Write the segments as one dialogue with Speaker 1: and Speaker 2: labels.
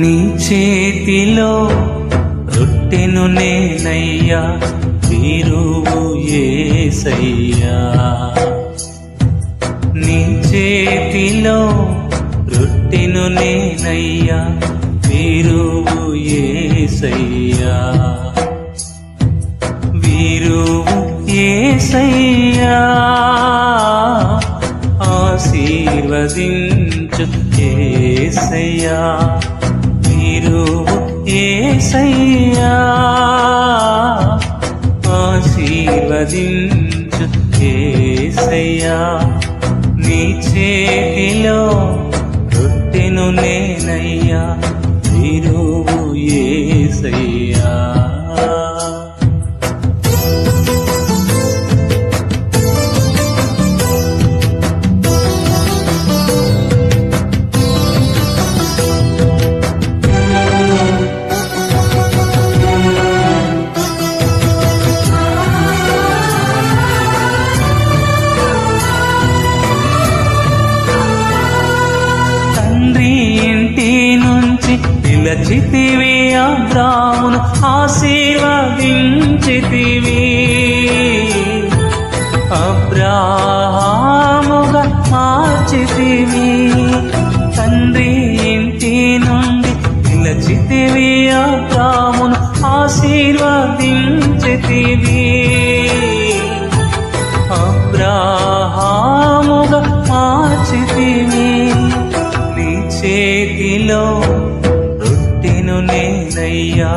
Speaker 1: నీ చేతిలో రొట్టెను నేనయ్యా. వీరువు ఏసయ్యా నీ చేతిలో రొట్టెను నేనయ్యా వీరువు ఏసయ్యా వీరువు ఏసయ్యా ఆశీర్వదించు ఏసయ్యా వీరువు ఏసయ్యా ఏసయ్యా నీ చేతిలో రొట్టెను నేనయ్యా. మార్చితివి. తండ్రి ఇంటి నుండి నిలచితివి అబ్రామును ఆశీర్వదించితివి. అబ్రాహాముగా మార్చితివి. నీ చేతిలో రొట్టెను నేనయ్యా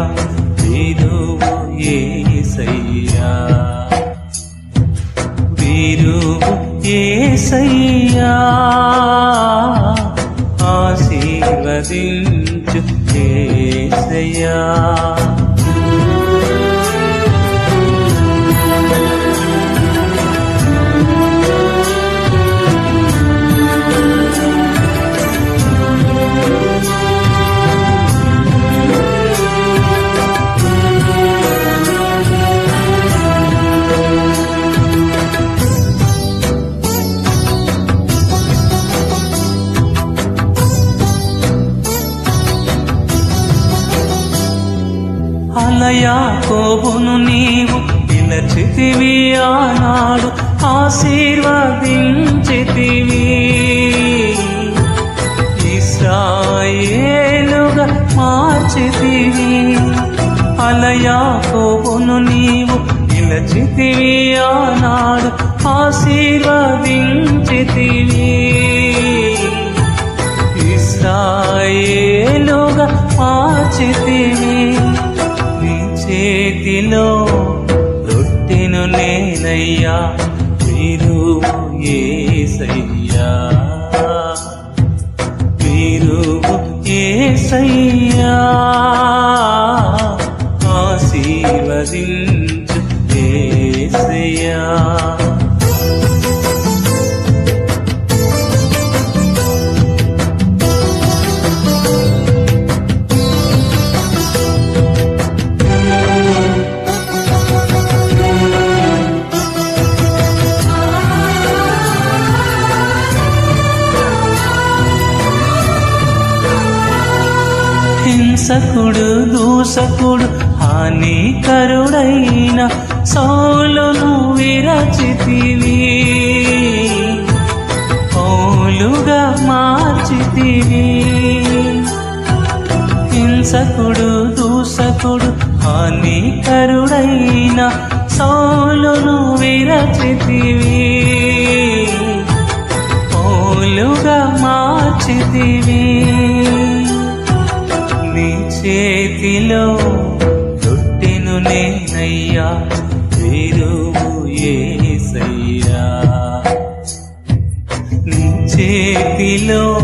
Speaker 1: వీరువు ఏసయ్యా వీరువు ఏసయ్యా ఆశీర్వదించు ఏసయ్యా యాకోబును నీవు పిలచితివి ఆనాడు ఆశీర్వదించితివి. ఇస్రాయేలుగా మార్చితివి. అలయాకోబును నీవు పిలచితివి ఆనాడు ఆశీర్వదించితివి. ఇస్రాయేలుగా మార్చితివి. నీలో రొట్టెను నేనయ్యా మీరు ఏసయ్యా. మీరు ఏసయ్యా. హింసకుడు దూషకుడు హానికరుడైన సోలును విరచితివి. పౌలుగా మార్చితివి. హింసకుడు దూషకుడు హానికరుడైన సోలును విరచితివి. పౌలుగా మార్చితివి. చేతిలో రొట్టెను నేనయ్యా వీరువు ఏసయ్యా. నీ చేతిలో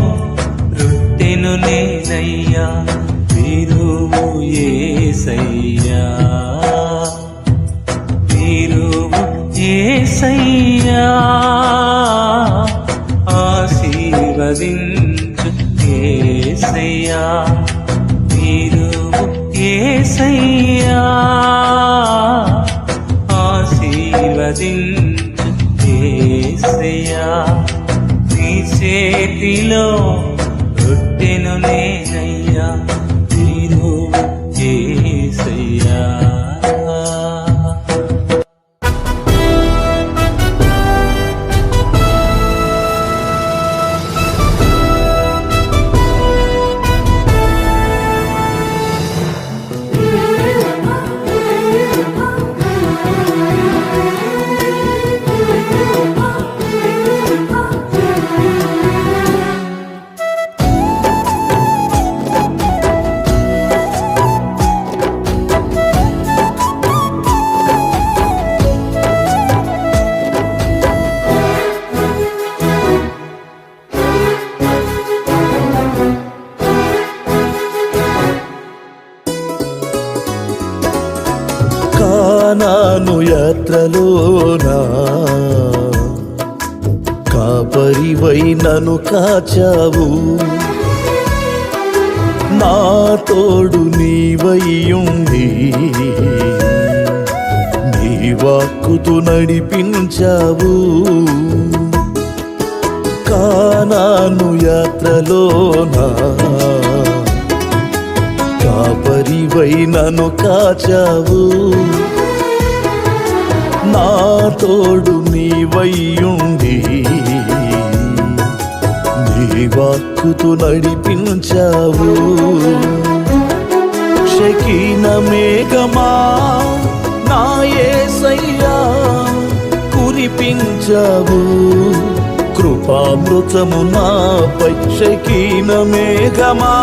Speaker 1: రొట్టెను నేనయ్యా వీరువు ఏసయ్యా. వీరువు ఏసయ్యా. ఏసయ్యా ఆశీర్వదించు ఏసయ్యా నీ చేతిలో
Speaker 2: కాపరివై నను కాచావు. నా తోడు నీవయ్యుండి నీ వాక్కుతు నడిపించావు. కానాను యాత్రలోనా కాపరివై నన్ను కాచావు. నా తోడు నీవయ్యుండి. నీ వాక్కుతు నడిపించావు. శకీన మేఘమా నా యేసయ్యా కురిపించావు. కృపామృతము నాపై శకీన మేఘమా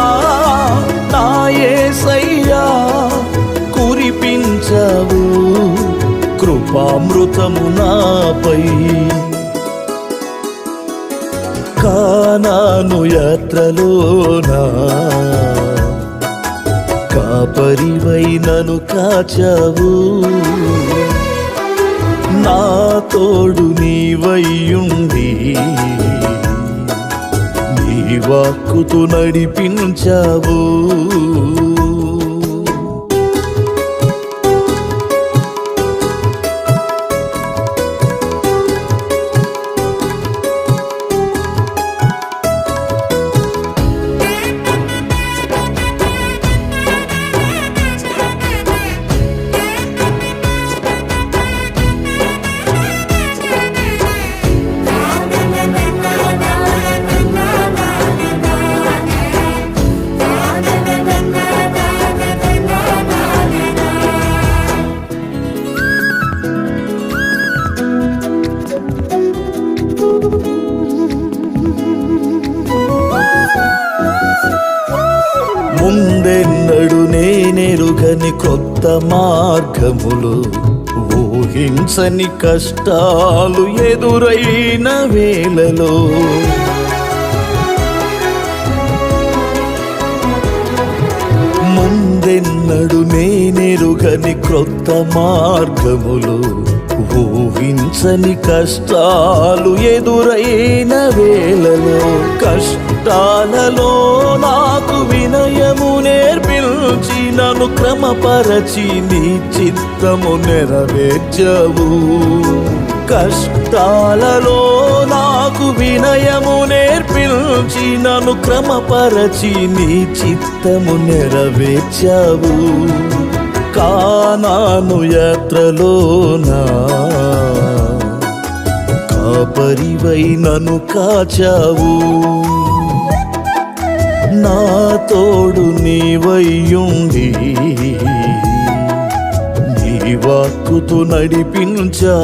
Speaker 2: కానాను యాత్రలోనా? కాపరివై నన్ను కాచావు. నా తోడు నీవయ్యుండి నీ వాక్కుతు నడిపించావు. ముందెన్నడు నేనెరుగని కొత్త మార్గములు ఊహించని కష్టాలు ఎదురైన వేళలో. ముందెన్నడు నేనెరుగని క్రొత్త మార్గములు ఊహించని కష్టాలు ఎదురైన వేళలో కష్టాలలో నాకు వినయము నేర్పించి నన్ను క్రమపరచి నీ చిత్తము నెరవేర్చవు. కష్టాలలో నాకు వినయము నేర్పించి నన్ను క్రమపరచి నీ చిత్తము నెరవేర్చావు. కానాను యాత్రలోన కాపరివై నన్ను కాచావు. నా తోడు నీవయ్యుండి నీ వాక్కుతు నడిపించా.